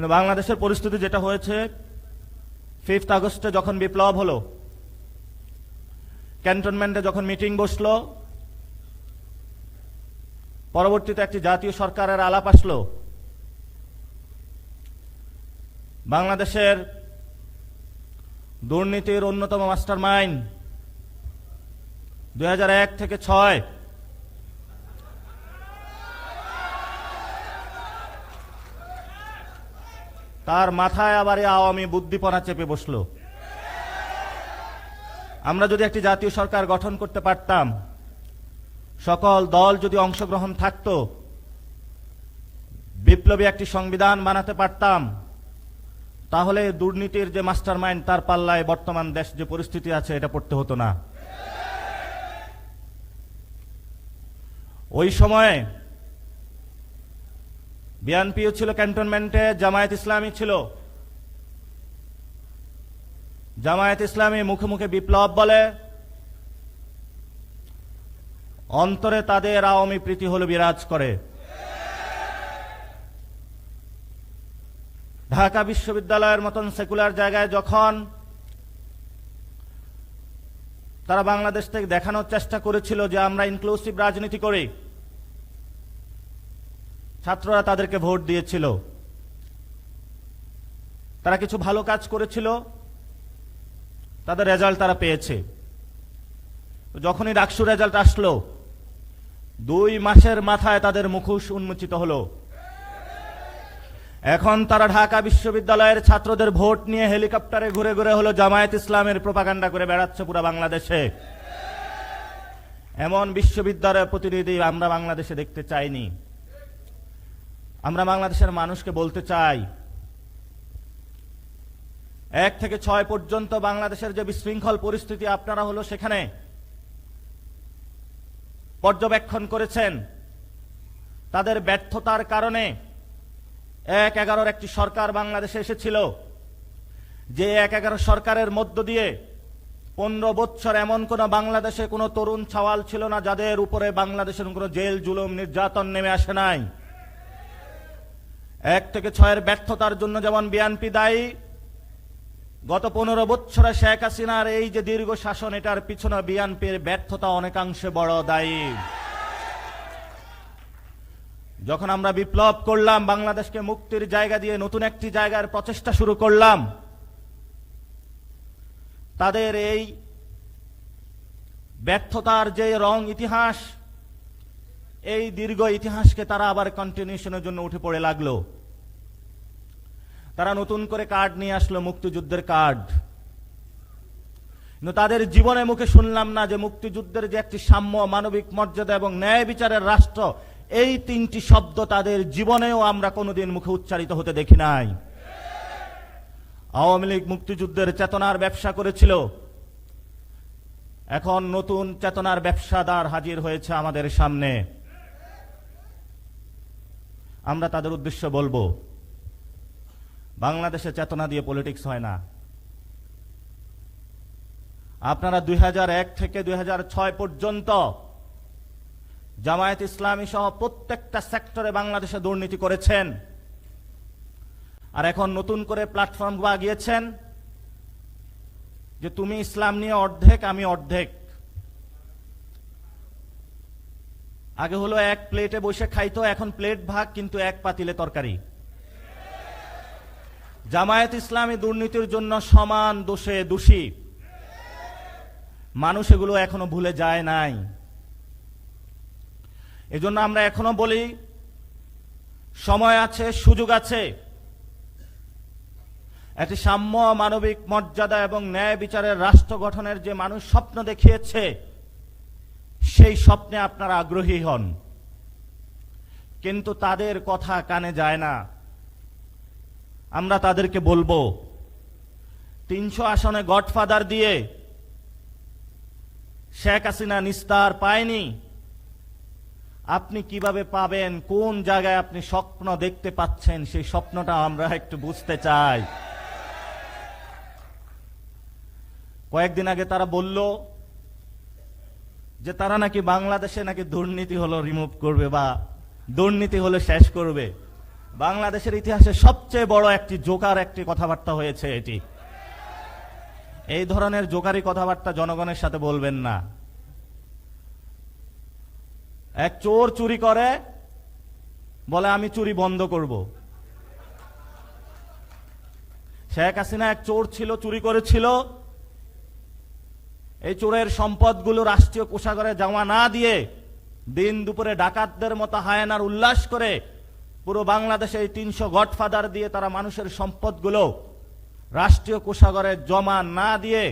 কিন্তু বাংলাদেশের পরিস্থিতি যেটা হয়েছে ফিফথ আগস্টে যখন বিপ্লব হলো, ক্যান্টনমেন্টে যখন মিটিং বসল, পরবর্তীতে একটি জাতীয় সরকারের আলাপ আসলো, বাংলাদেশের দুর্নীতির অন্যতম মাস্টার মাইন্ড দু হাজার এক থেকে ছয় তার মাথায় আবার এই আওয়ামী বুদ্ধিপনা চেপে বসল। আমরা যদি একটি জাতীয় সরকার গঠন করতে পারতাম, সকল দল যদি অংশগ্রহণ থাকত, বিপ্লবী একটি সংবিধান বানাতে পারতাম, তাহলে দুর্নীতির যে মাস্টার মাইন্ড তার পাল্লায় বর্তমান দেশ যে পরিস্থিতি আছে, এটা পড়তে হতো না। ওই সময়ে বিএনপিও ছিল ক্যান্টনমেন্টে, জামায়াত ইসলামী ছিল। জামায়াত ইসলামী মুখে মুখে বিপ্লব বলে। অন্তরে তাদের আওয়ামী প্রীতি হল বিরাজ করে। ঢাকা বিশ্ববিদ্যালয়ের মতন সেকুলার জায়গায় যখন তারা বাংলাদেশ থেকে দেখানোর চেষ্টা করেছিল যে আমরা ইনক্লুসিভ রাজনীতি করি ছাত্ররা তাদেরকে ভোট দিয়েছিল। তারা কিছু ভালো কাজ করেছিল। তাদের রেজাল্ট তারা পেয়েছে। যখনই ডাকসু রেজাল্ট আসলো, দুই মাসের মাথায় তাদের মুখোশ উন্মোচিত হলো। এখন তারা ঢাকা বিশ্ববিদ্যালয়ের ছাত্রদের ভোট নিয়ে হেলিকপ্টারে ঘুরে ঘুরে হলো জামায়াত ইসলামের প্রপাগান্ডা করে বেড়াচ্ছে পুরো বাংলাদেশে। এমন বিশ্ববিদ্যালয়ের প্রতিনিধি আমরা বাংলাদেশে দেখতে চাইনি। আমরা বাংলাদেশের মানুষকে বলতে চাই, এক থেকে ছয় পর্যন্ত বাংলাদেশের যে বিশৃঙ্খল পরিস্থিতি আপনারা হলো সেখানে পর্যবেক্ষণ করেছেন, তাদের ব্যর্থতার কারণে এক এগারোর একটি সরকার বাংলাদেশে এসেছিল, যে এক এগারো সরকারের মধ্য দিয়ে পনেরো বৎসর এমন কোন বাংলাদেশে কোনো তরুণ ছাওয়াল ছিল না যাদের উপরে বাংলাদেশের কোনো জেল, জুলুম, নির্যাতন নেমে আসে নাই। এক থেকে ছয়ের ব্যর্থতার জন্য যেমন বিএনপি দায়ী, গত পনেরো বৎসরে শেখ হাসিনার এই যে দীর্ঘ শাসন, এটার পিছনে বিএনপির ব্যর্থতা অনেকাংশে বড় দায়ী। যখন আমরা বিপ্লব করলাম, বাংলাদেশকে মুক্তির জায়গা দিয়ে নতুন একটি জায়গার প্রচেষ্টা শুরু করলাম, তাদের এই ব্যর্থতার যে রং ইতিহাস এই দীর্ঘ ইতিহাসকে তারা আবার কন্টিনিউশনের জন্য উঠে পড়ে লাগল। তারা নতুন করে কার্ড নিয়ে আসলো, মুক্তিযুদ্ধের কার্ড কিন্তু তাদের জীবনে মুখে শুনলাম না যে মুক্তিযুদ্ধের যে একটি সাম্য, মানবিক মর্যাদা এবং ন্যায় বিচারের রাষ্ট্র, এই তিনটি শব্দ তাদের জীবনেও আমরা কোনোদিন মুখে উচ্চারিত হতে দেখি নাই। আওয়ামী লীগ মুক্তিযুদ্ধের চেতনার ব্যবসা করেছিল। এখন নতুন চেতনার ব্যবসাদার হাজির হয়েছে আমাদের সামনে। আমরা তাদের উদ্দেশ্য বলব, বাংলাদেশে চেতনা দিয়ে পলিটিক্স হয় না। আপনারা দুই হাজার এক থেকে দুই হাজার ছয় পর্যন্ত জামায়াত ইসলামী সহ প্রত্যেকটা সেক্টরে বাংলাদেশে দুর্নীতি করেছেন, আর এখন নতুন করে প্ল্যাটফর্ম গিয়েছেন যে, তুমি ইসলাম নিয়ে অর্ধেক, আমি অর্ধেক। আগে হলো এক প্লেটে বসে খাইতো, এখন প্লেট ভাগ, কিন্তু এক পাতিলে তরকারি। জামায়াত ইসলামী দুর্নীতির জন্য সমান দোষে দোষী। মানুষ এগুলো এখনও ভুলে যায় নাই। এজন্য আমরা এখনও বলি, সময় আছে, সুযোগ আছে। একটি সাম্য মানবিক মর্যাদা এবং ন্যায় বিচারের রাষ্ট্র গঠনের যে মানুষ স্বপ্ন দেখিয়েছে সেই স্বপ্নে আপনারা আগ্রহী হন। কিন্তু তাদের কথা কানে যায় না। আমরা তাদেরকে বলব, তিনশো আসনে গডফাদার দিয়ে শেখ হাসিনা নিস্তার পায়নি। আপনি কীভাবে পাবেন, কোন জায়গায় আপনি স্বপ্ন দেখতে পাচ্ছেন, সেই স্বপ্নটা আমরা একটু বুঝতে চাই। কয়েকদিন আগে তারা বলল যে তারা নাকি বাংলাদেশে নাকি দুর্নীতি হলো রিমুভ করবে বা দুর্নীতি হলো শেষ করবে। বাংলাদেশের ইতিহাসে সবচেয়ে বড় একটি জোকার একটি কথাবার্তা হয়েছে এটি। এই ধরনের জোকারি কথাবার্তা জনগণের সাথে বলবেন না। এক চোর চুরি করে, বলে আমি চুরি বন্ধ করব। শেখ হাসিনা এক চোর ছিল, চুরি করেছিল এই চোরের সম্পদগুলো রাষ্ট্রীয় কোষাগারে জমা না দিয়ে দিন দুপুরে ডাকাতদের মতো হায়নার উল্লাস করে পুরো বাংলাদেশে এই তিনশো গডফাদার দিয়ে তারা মানুষের সম্পদগুলো রাষ্ট্রীয় কোষাগারে জমা না দিয়ে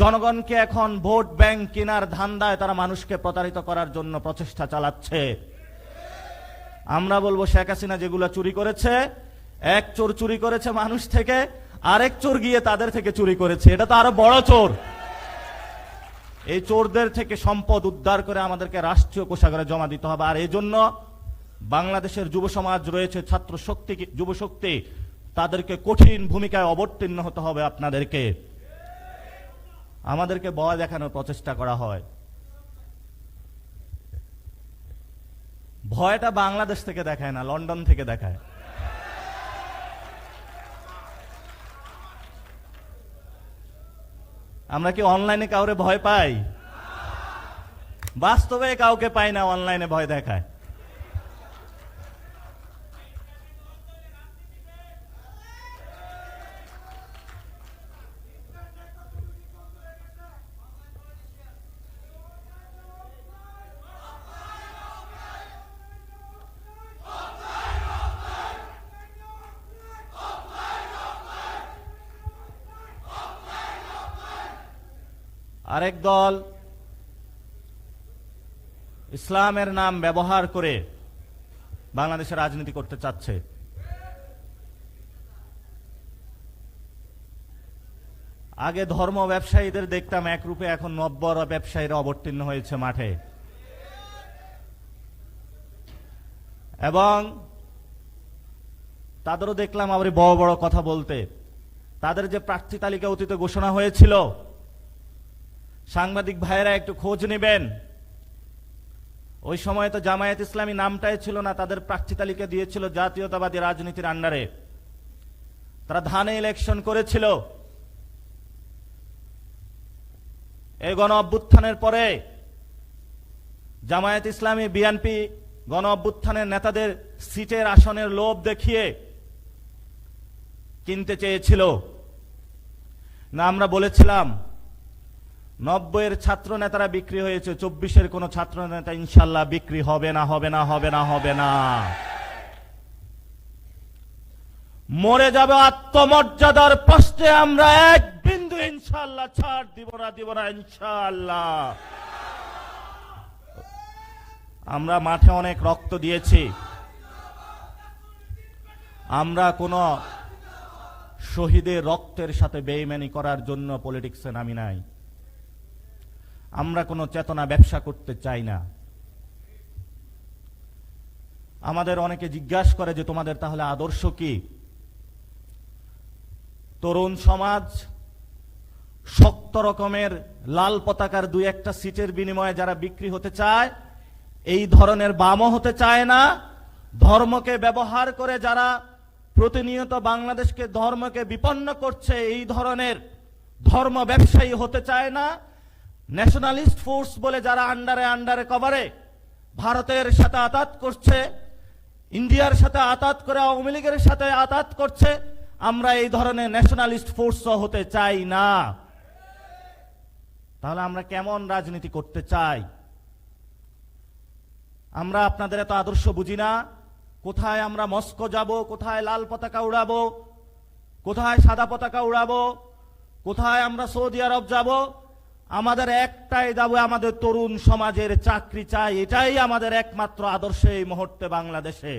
জনগণকে এখন ভোট ব্যাংক কেনার ধান্দায় তারা মানুষকে প্রতারিত করার জন্য প্রচেষ্টা চালাচ্ছে। আমরা বলব শেখ হাসিনা যেগুলো চুরি করেছে, এক চোর চুরি করেছে মানুষ থেকে আরেক চোর গিয়ে তাদের থেকে চুরি করেছে। এটা তো আরও বড় চোর। এই চোরদের থেকে সম্পদ উদ্ধার করে আমাদেরকে রাষ্ট্রীয় কোষাগারে জমা দিতে হবে। আর এই জন্য বাংলাদেশের যুব সমাজ রয়েছে, ছাত্র শক্তি যুব শক্তি, তাদেরকে কঠিন ভূমিকায় অবতীর্ণ হতে হবে আপনাদেরকে। আমাদেরকে ভয় দেখানোর প্রচেষ্টা করা হয়। ভয়টা বাংলাদেশ থেকে দেখায় না, লন্ডন থেকে দেখায়। আমরা কি অনলাইনে কাউরে ভয় পাই? বাস্তবে কাউকে পাই না অনলাইনে ভয় দেখায়। আরেক দল ইসলামের নাম ব্যবহার করে বাংলাদেশে রাজনীতি করতে চাচ্ছে। আগে ধর্ম ব্যবসায়ীদের দেখতাম এক রূপে এখন নব্বর ব্যবসায়ীরা অবতীর্ণ হয়েছে মাঠে। এবং তাদেরও দেখলাম আবার বড় বড় কথা বলতে। তাদের যে প্রার্থী তালিকা অতীতে ঘোষণা হয়েছিল সাংবাদিক ভাইয়েরা, একটু খোঁজ নেবেন। ওই সময় তো জামায়াত ইসলামী নামটাই ছিল না, তাদের প্রার্থী তালিকা দিয়েছিল জাতীয়তাবাদী রাজনীতির আন্ডারে। তারা ধানে ইলেকশন করেছিল। এই গণ অভ্যুত্থানের পরে জামায়াত ইসলামী বিএনপি গণ অভ্যুত্থানের নেতাদের সিটের আসনের লোভ দেখিয়ে কিনতে চেয়েছিল। না, আমরা বলেছিলাম নব্বইয়ের ছাত্র নেতারা বিক্রি হয়েছে, চব্বিশের কোন ছাত্র নেতা ইনশাল্লাহ বিক্রি হবে না হবে না হবে না হবে না। মরে যাবে আত্মমর্যাদার প্রশ্নে আমরা এক বিন্দু ইনশাল্লাহ ছাড় দিব না দিব না ইনশাল্লাহ। আমরা মাঠে অনেক রক্ত দিয়েছি। আমরা কোন শহীদের রক্তের সাথে বেইমানি করার জন্য পলিটিক্সে নামি নাই। আমরা কোনো চেতনা ব্যবসা করতে চাই না। আমাদের অনেকে জিজ্ঞাসা করে যে তোমাদের তাহলে আদর্শ কি? তরুণ সমাজ শক্ত রকমের লাল পতাকার দুই একটা সিটের বিনিময়ে যারা বিক্রি হতে চায়, এই ধরনের বামও হতে চায় না। ধর্মকে ব্যবহার করে যারা প্রতিনিয়ত বাংলাদেশকে ধর্মকে বিপন্ন করছে, এই ধরনের ধর্ম ব্যবসায়ী হতে চায় না। ন্যাশনালিস্ট ফোর্স বলে যারা আন্ডারে আন্ডারে কভারে, ভারতের সাথে আতাত করছে, ইন্ডিয়ার সাথে আতাত করে আওয়ামী লীগের সাথে আতাত করছে, আমরা এই ধরনের ন্যাশনালিস্ট ফোর্স হতে চাই না। তাহলে আমরা কেমন রাজনীতি করতে চাই? আমরা আপনাদের এত আদর্শ বুঝি না। কোথায় আমরা মস্কো যাব, কোথায় লাল পতাকা উড়াবো, কোথায় সাদা পতাকা উড়াবো, কোথায় আমরা সৌদি আরব যাব আমাদের একটাই দাবি, আমাদের তরুণ সমাজের চাকরি চাই, এটাই আমাদের একমাত্র আদর্শ এই মুহূর্তে বাংলাদেশে।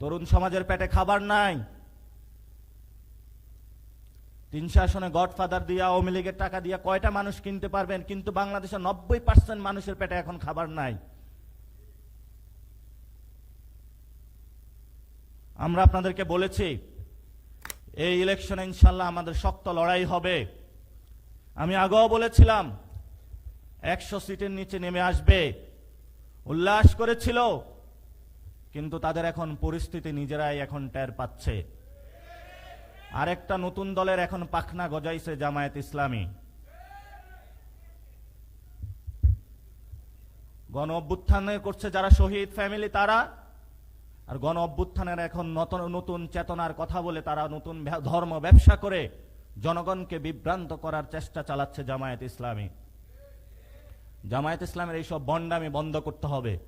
তরুণ সমাজের পেটে খাবার নাই। তিনশো আসনে গডফাদার দিয়া, আওয়ামী লীগের টাকা দিয়া কয়টা মানুষ কিনতে পারবেন, কিন্তু বাংলাদেশের নব্বই পার্সেন্ট মানুষের পেটে এখন খাবার নাই। আমরা আপনাদেরকে বলেছি, এই ইলেকশনে ইনশাল্লাহ আমাদের শক্ত লড়াই হবে। আমি আগেও বলেছিলাম, একশো সিটের নিচে নেমে আসবে। উল্লাস করেছিল, কিন্তু তাদের এখন পরিস্থিতি নিজেরাই এখন টের পাচ্ছে। আরেকটা নতুন দলের এখন পাখনা গজাইছে জামায়াত ইসলামী। গণ অভ্যুত্থানের করছে যারা শহীদ ফ্যামিলি তারা, আর গণ অভ্যুত্থানের এখন নতুন নতুন চেতনার কথা বলে তারা নতুন ধর্ম ব্যবসা করে। জনগণকে বিভ্রান্ত করার চেষ্টা চালাচ্ছে জামায়াত ইসলামী। জামায়াত ইসলামের এইসব বন্ডামি বন্ধ করতে হবে।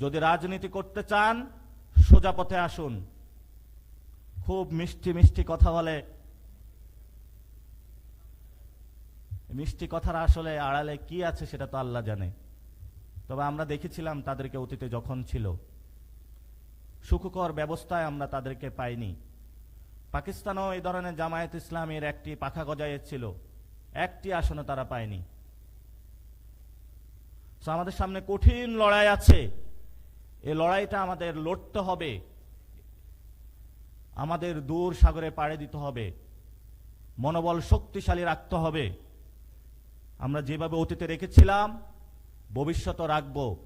যদি রাজনীতি করতে চান, সোজা পথে আসুন। খুব মিষ্টি মিষ্টি কথা বলে। মিষ্টি কথার আসলে আড়ালে কি আছে সেটা তো আল্লাহ জানে। তবে আমরা দেখেছিলাম তাদেরকে অতীতে যখন ছিল। সুখকর ব্যবস্থায় আমরা তাদেরকে পাইনি। পাকিস্তানও এই ধরনের জামায়াত ইসলামের একটি পাখা গজাইয়েছিল একটি আসনে তারা পায়নি। আমাদের সামনে কঠিন লড়াই আছে। এই লড়াইটা আমাদের লড়তে হবে। আমাদের দূর সাগরে পাড়ে দিতে হবে। মনোবল শক্তিশালী রাখতে হবে। আমরা যেভাবে অতীতে রেখেছিলাম ভবিষ্যতে রাখব।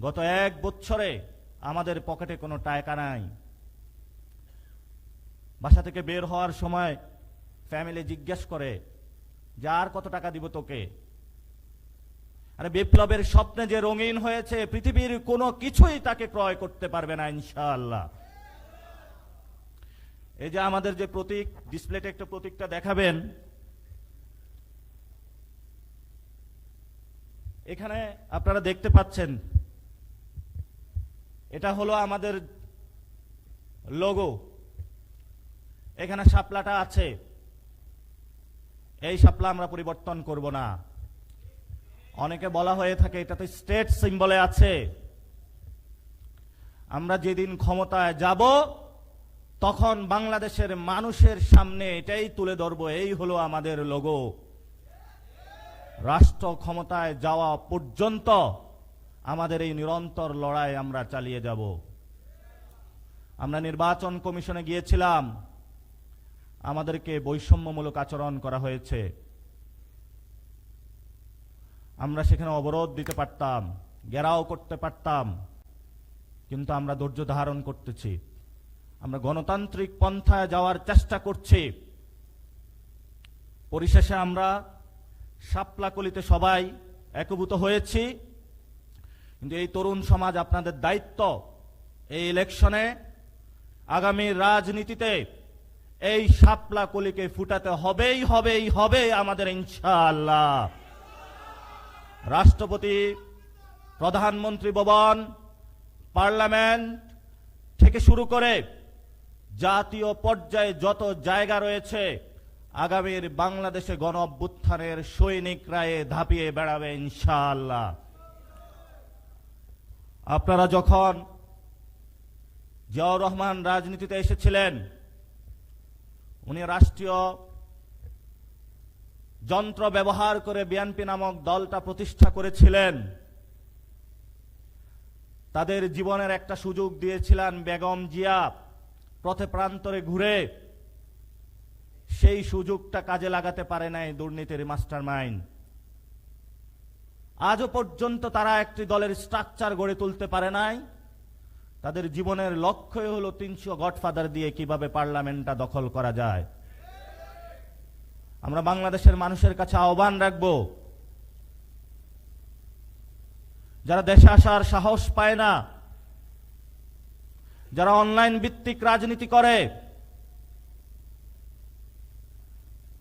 গত এক বছরে আমাদের পকেটে কোনো টাকা নাই। বাসা থেকে বের হওয়ার সময় ফ্যামিলি জিজ্ঞেস করে, যে আর কত টাকা দিব তোকে? আরে বিপ্লবের স্বপ্নে যে রঙিন হয়েছে, পৃথিবীর কোনো কিছুই তাকে ক্রয় করতে পারবে না, ইনশাআল্লাহ। এই যে আমাদের যে প্রতীক ডিসপ্লেতে একটা প্রতীকটা দেখাবেন। এখানে আপনারা দেখতে পাচ্ছেন, এটা হলো আমাদের লোগো এখানে শাপলাটা আছে। এই শাপলা আমরা পরিবর্তন করব না। অনেকে বলা হয়ে থাকে, এটা তো স্টেট সিম্বলে আছে। আমরা যেদিন ক্ষমতায় যাব, তখন বাংলাদেশের মানুষের সামনে এটাই তুলে ধরবো, এই হলো আমাদের লোগো রাষ্ট্র ক্ষমতায় যাওয়া পর্যন্ত আমাদের এই নিরন্তর লড়াই আমরা চালিয়ে যাব। আমরা নির্বাচন কমিশনে গিয়েছিলাম। আমাদেরকে বৈষম্যমূলক আচরণ করা হয়েছে। আমরা সেখানে অবরোধ দিতে পারতাম, ঘেরাও করতে পারতাম, কিন্তু আমরা ধৈর্য ধারণ করতেছি। আমরা গণতান্ত্রিক পন্থায় যাওয়ার চেষ্টা করছি। পরিশেষে আমরা শাপলাকলিতে সবাই একভূত হয়েছি। কিন্তু এই তরুণ সমাজ আপনাদের দায়িত্ব। এই ইলেকশনে আগামী রাজনীতিতে এই শাপলা কলিকে ফুটাতে হবেই হবেই হবে আমাদের ইনশাআল্লাহ। রাষ্ট্রপতি, প্রধানমন্ত্রী ভবন, পার্লামেন্ট থেকে শুরু করে জাতীয় পর্যায়ে যত জায়গা রয়েছে, আগামীর বাংলাদেশে গণ অভ্যুত্থানের সৈনিকরায়ে ধাপিয়ে বেড়াবে ইনশাআল্লাহ। আপনারা যখন জিয়াউর রহমান রাজনীতিতে এসেছিলেন উনি রাষ্ট্রীয় যন্ত্র ব্যবহার করে বিএনপি নামক দলটা প্রতিষ্ঠা করেছিলেন। তাদের জীবনের একটা সুযোগ দিয়েছিলেন বেগম জিয়া পথে প্রান্তরে ঘুরে। সেই সুযোগটা কাজে লাগাতে পারে নাই দুর্নীতির মাস্টার মাইন্ড আজও পর্যন্ত তারা একটি দলের স্ট্রাকচার গড়ে তুলতে পারে নাই। তাদের জীবনের লক্ষ্যই হলো তিনশো গডফাদার দিয়ে কীভাবে পার্লামেন্টটা দখল করা যায়। আমরা বাংলাদেশের মানুষের কাছে আহ্বান রাখব, যারা দেশে আসার সাহস পায় না, যারা অনলাইন ভিত্তিক রাজনীতি করে,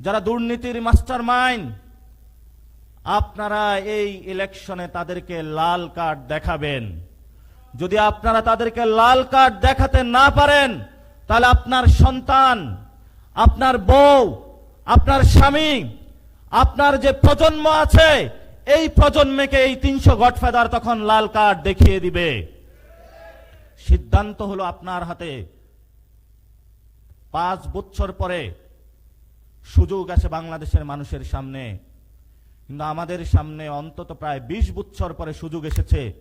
যারা দুর্নীতির মাস্টার মাইন্ড আপনারা এই ইলেকশনে তাদেরকে লাল কার্ড দেখাবেন। যদি আপনারা তাদেরকে লাল কার্ড দেখাতে না পারেন, তাহলে আপনার সন্তান, আপনার বউ, আপনার স্বামী, আপনার যে প্রজন্ম আছে, এই প্রজন্মকে এই তিনশো গডফাদার তখন লাল কার্ড দেখিয়ে দিবে। সিদ্ধান্ত হলো আপনার হাতে। পাঁচ বছর পরে সুযোগ আছে বাংলাদেশের মানুষের সামনে। কিন্তু আমাদের সামনে অন্তত প্রায় বিশ বছর পরে সুযোগ এসেছে।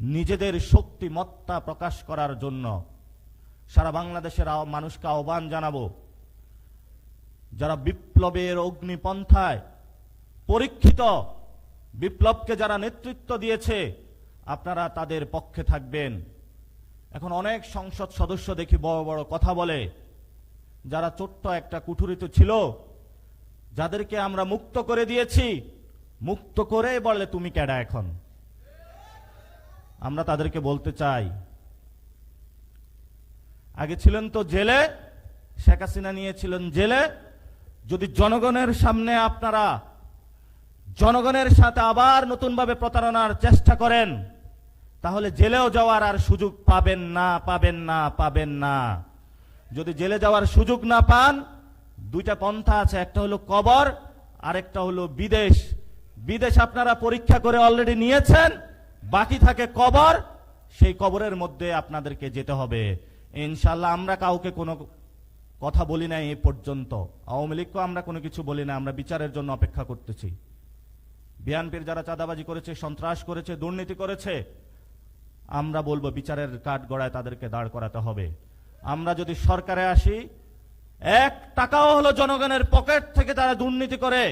নিজেদের শক্তিমত্তা প্রকাশ করার জন্য সারা বাংলাদেশের মানুষকে আহ্বান জানাব, যারা বিপ্লবের অগ্নিপন্থায় পরীক্ষিত, বিপ্লবকে যারা নেতৃত্ব দিয়েছে, আপনারা তাদের পক্ষে থাকবেন। এখন অনেক সংসদ সদস্য দেখি বড় বড় কথা বলে, যারা ছোট্ট একটা কুঠুরিতে ছিল, যাদেরকে আমরা মুক্ত করে দিয়েছি, মুক্ত করে বলে তুমি কেডা এখন? আমরা তাদেরকে বলতে চাই। আগে ছিলেন তো জেলে, শেখ হাসিনা নিয়েছিলেন জেলে। যদি জনগণের সামনে আপনারা জনগণের সাথে আবার নতুনভাবে প্রতারণার চেষ্টা করেন, তাহলে জেলেও যাওয়ার আর সুযোগ পাবেন না পাবেন না পাবেন না। যদি জেলে যাওয়ার সুযোগ না পান, দুইটা পন্থা আছে, একটা হলো কবর, আরেকটা হলো বিদেশ। বিদেশ আপনারা পরীক্ষা করে অলরেডি নিয়েছেন বাকি থাকে কবর, সেই কবরের মধ্যে আপনাদেরকে যেতে হবে। ইনশাল্লাহ আমরা কাউকে কোনো কথা বলি না এ পর্যন্ত। আওয়ামী লীগকেও আমরা কোনো কিছু বলি না, আমরা বিচারের জন্য অপেক্ষা করতেছি। বিএনপির যারা চাঁদাবাজি করেছে, সন্ত্রাস করেছে, দুর্নীতি করেছে, আমরা বলব বিচারের কাঠ গড়ায় তাদেরকে দাঁড় করাতে হবে। আমরা যদি সরকারে আসি, এক টাকাও হলো জনগণের পকেট থেকে তারা দুর্নীতি করে।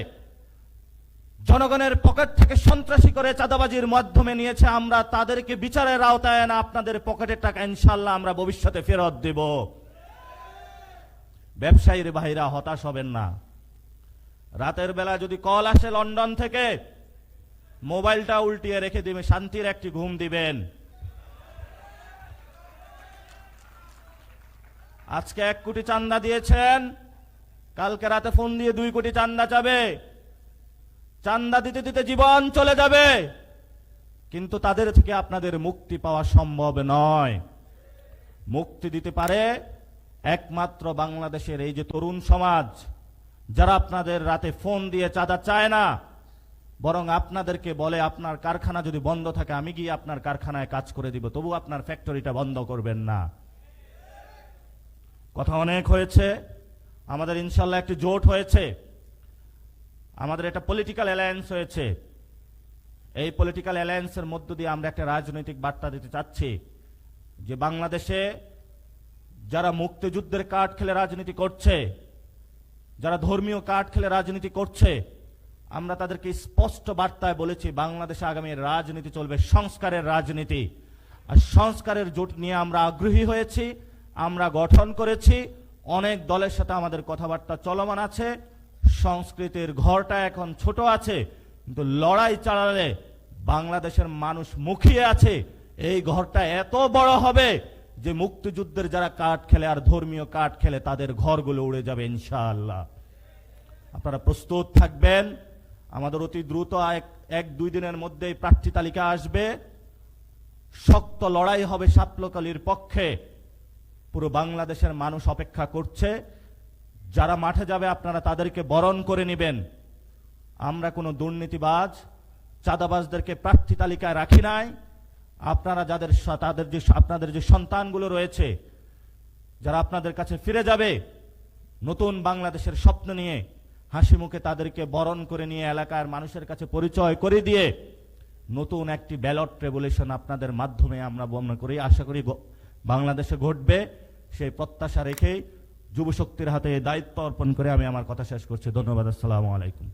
জনগণের পকেট থেকে সন্ত্রাসী করে চাঁদাবাজির মাধ্যমে নিয়েছে আমরা, তাদেরকে বিচারের আওতায় না আপনাদের পকেটের টাকা ইনশাল্লাহ আমরা ভবিষ্যতে ফেরত দেব। ব্যবসায়ীর ভাইরা হতাশ হবেন না। রাতের বেলা যদি কল আসে লন্ডন থেকে, মোবাইলটা উল্টিয়ে রেখে দিবে, শান্তির একটি ঘুম দিবেন। আজকে এক কোটি চান্দা দিয়েছেন, কালকে রাতে ফোন দিয়ে দুই কোটি চান্দা চাবে। চান্দা দিতে দিতে জীবন চলে যাবে। কিন্তু তাদের থেকে আপনাদের মুক্তি পাওয়া সম্ভব নয়। মুক্তি দিতে পারে একমাত্র বাংলাদেশের এই যে তরুণ সমাজ, যারা আপনাদের রাতে ফোন দিয়ে চাঁদা চায় না, বরং আপনাদেরকে বলে, আপনার কারখানা যদি বন্ধ থাকে, আমি গিয়ে আপনার কারখানায় কাজ করে দিব। তবু আপনার ফ্যাক্টরিটা বন্ধ করবেন না। কথা অনেক হয়েছে। আমাদের ইনশাল্লাহ একটি জোট হয়েছে। আমাদের একটা পলিটিক্যাল অ্যালায়েন্স হয়েছে। এই পলিটিক্যাল অ্যালায়েন্সের মধ্য দিয়ে আমরা একটা রাজনৈতিক বার্তা দিতে চাচ্ছি যে বাংলাদেশে যারা মুক্তিযুদ্ধের কার্ড খেলে রাজনীতি করছে, যারা ধর্মীয় কার্ড খেলে রাজনীতি করছে, আমরা তাদেরকে স্পষ্ট বার্তায় বলেছি, বাংলাদেশে আগামী রাজনীতি চলবে, সংস্কারের রাজনীতি। আর সংস্কারের জোট নিয়ে আমরা আগ্রহী হয়েছি, আমরা গঠন করেছি, অনেক দলের সাথে আমাদের কথাবার্তা চলমান আছে। সংস্কৃতির ঘরটা এখন ছোট আছে, কিন্তু লড়াই চালালে বাংলাদেশের মানুষ মুখিয়ে আছে। এই ঘরটা এত বড় হবে যে মুক্তিযুদ্ধের যারা কাঠ খেলে আর ধর্মীয় কাঠ খেলে তাদের ঘরগুলো উড়ে যাবে ইনশাআল্লাহ। আপনারা প্রস্তুত থাকবেন। আমাদের অতি দ্রুত এক এক, দুই দিনের মধ্যেই প্রার্থী তালিকা আসবে। শক্ত লড়াই হবে সাতলকালির পক্ষে। পুরো বাংলাদেশের মানুষ অপেক্ষা করছে। যারা মাঠে যাবে, আপনারা তাদেরকে বরণ করে নেবেন। আমরা কোনো দুর্নীতিবাজ, চাঁদাবাজদেরকে প্রার্থী তালিকায় রাখি নাই। আপনারা যাদের তাদের যে, আপনাদের যে সন্তানগুলো রয়েছে, যারা আপনাদের কাছে ফিরে যাবে, নতুন বাংলাদেশের স্বপ্ন নিয়ে হাসি মুখে তাদেরকে বরণ করে নিয়ে এলাকার মানুষের কাছে পরিচয় করে দিয়ে নতুন একটি ব্যালট রেভলিউশন আপনাদের মাধ্যমে আমরা মনে করি, আশা করি বাংলাদেশে ঘটবে। সেই প্রত্যাশা রেখেই যুবশক্তির হাতে দায়িত্ব অর্পণ করে আমি আমার কথা শেষ করছি। ধন্যবাদ আসসালামু আলাইকুম।